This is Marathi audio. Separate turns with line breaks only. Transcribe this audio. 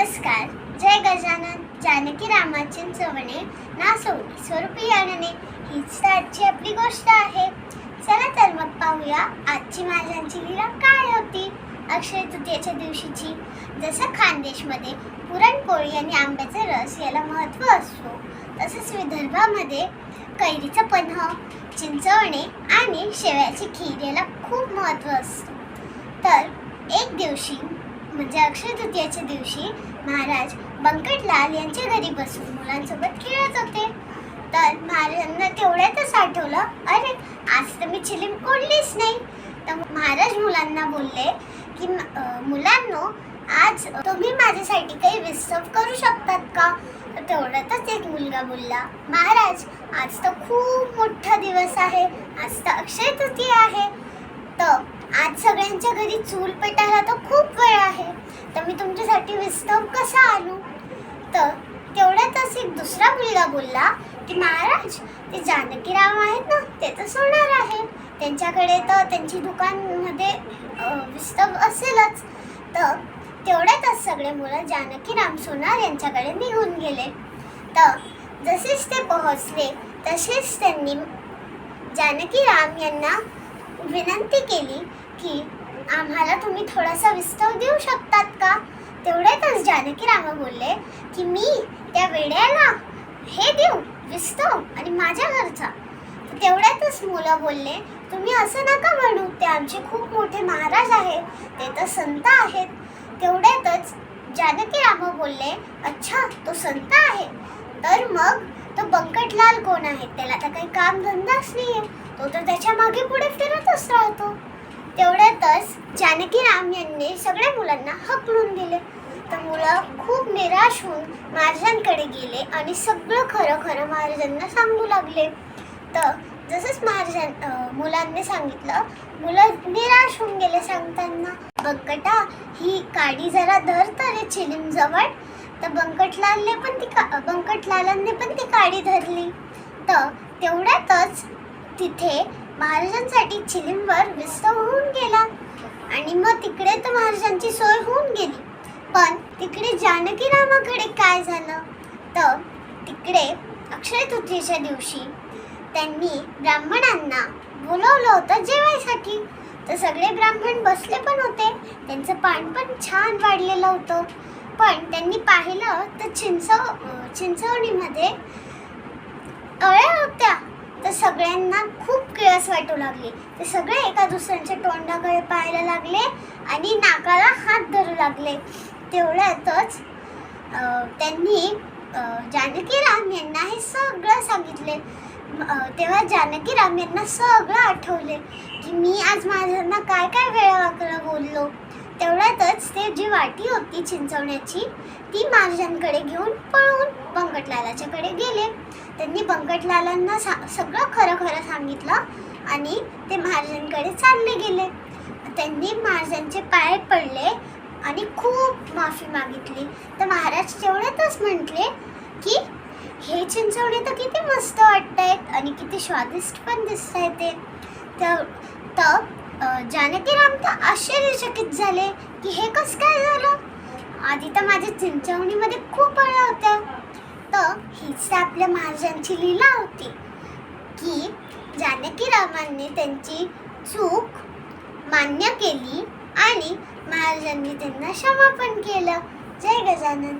नमस्कार. जय गजानन. जानकी रामाची चवणे ना सोडी स्वरूपी आणणे. हीच तर आजची आपली गोष्ट आहे. चला तर मग पाहूया. आजची माझ्यांची लीला काय होती? अक्षय तृतीयेच्या दिवशीची. जसं खानदेशमध्ये पुरणपोळी आणि आंब्याचा रस याला महत्त्व असतो तसंच विदर्भामध्ये कैरीचं पन्ह चिंचवणे आणि शेवयाची खीर याला खूप महत्त्व असतं. तर एक दिवशी म्हणजे अक्षय तृतीयाच्या दिवशी महाराज बंकटलाल यांच्या घरी बसून मुलांसोबत खेळत होते. तर महाराजांना तेवढ्यातच आठवलं अरे आज तर मी चिलीम कोणलीच नाही. तर महाराज मुलांना बोलले की मुलांनो आज तुम्ही माझ्यासाठी काही विस्तव करू शकतात का? तर तेवढ्यातच एक मुलगा बोलला महाराज आज तर खूप मोठा दिवस आहे. आज तर अक्षय तृतीया आहे. आज सगळ्यांच्या घरी चूल पेटायला तर खूप वेळ आहे. तर मी तुमच्यासाठी विस्तव कसा आणू? तर तेवढ्यातच एक दुसरा मुलगा बोलला की महाराज ते जानकीराम आहेत ना ते तर सोनार आहे. त्यांच्याकडे तर त्यांची दुकानमध्ये विस्तव असेलच. तर तेवढ्यातच सगळे मुलं जानकीराम सोनार यांच्याकडे निघून गेले. तर जसेच ते पोहोचले तसेच त्यांनी जानकीराम यांना विनंती केली की आम्हाला तुम्ही थोडासा विस्तव देऊ शकतात का? तेवढ्यातच जानकीराम बोलले की मी त्या वेड्याला हे देऊ विस्तव आणि माझ्या घरचा. तेवढ्यातच मुलं बोलले तुम्ही असं नका म्हणू ते आमचे खूप मोठे महाराज आहेत ते तर संत आहेत. तेवढ्यातच जानकीराम बोलले अच्छा तो संत आहे. तर मग तो बंकटलाल कोण आहे? त्याला तर काही काम धंदाच आहे तो तर त्याच्यामागे पुढे फिरतच राहतो. तेवढ्यातच जानकीराम यांनी सगळ्या मुलांना हकलून दिले. तर मुलं खूप निराश होऊन महाराजांकडे गेले आणि सगळं खरं खरं महाराजांना सांगू लागले. तर जसंच महाराजां मुलांनी सांगितलं मुलं निराश होऊन गेले सांगताना. बंकटा ही काडी जरा धर तर चिलीमजवळ. तर बंकटलालने पण ती का बंकटलालांनी पण ती काडी धरली. तर तेवढ्यातच तिथे महाराजांसाठी चिलीमवर विस्तव होऊन गेला. आणि मग तिकडे तर महाराजांची सोय होऊन गेली. पण तिकडे जानकीरामाकडे काय झालं? तर तिकडे अक्षय तृतीयेच्या दिवशी त्यांनी ब्राह्मणांना बोलवलं होतं जेवायसाठी. तर सगळे ब्राह्मण बसले पण होते. त्यांचं पान पण छान वाढलेलं होतं. पण त्यांनी पाहिलं तर चिंचव चिंचवणीमध्ये अळ्या होत्या. तर सगळ्यांना खूप किळस वाटू लागली. ते सगळे एका दुसऱ्यांच्या तोंडाकडे पाहायला लागले आणि नाकाला हात धरू लागले. तेवढ्यातच त्यांनी जानकी राम यांना हे सगळं सांगितले. तेव्हा तेव्हा जानकीराम यांना सगळं आठवले की मी आज माझ्यांना काय काय वेळा वाकडं बोललो. तेवढ्यातच ते जी वाटी होती चिंचवण्याची ती महाराजांकडे घेऊन पळून बंकटलालाच्याकडे गेले. त्यांनी बंकटलालांना सा सगळं खरं खरं सांगितलं आणि ते महाराजांकडे चालले गेले. त्यांनी महाराजांचे पाय पडले आणि खूप माफी मागितली. तर महाराज तेवढ्यातच म्हटले की हे चिंचवणे तर किती मस्त वाटत आहेत आणि किती स्वादिष्ट पण दिसत आहे ते तर जानकी राम तर आश्चर्यचकित झाले की हे कसं काय झालं? आधी तर माझ्या चिंचवणीमध्ये खूप अळ्या होत्या. तर हीच तर आपल्या महाराजांची लीला होती की जानकीरामांनी त्यांची चूक मान्य केली आणि महाराजांनी त्यांना क्षमा पण केलं. जय गजानन.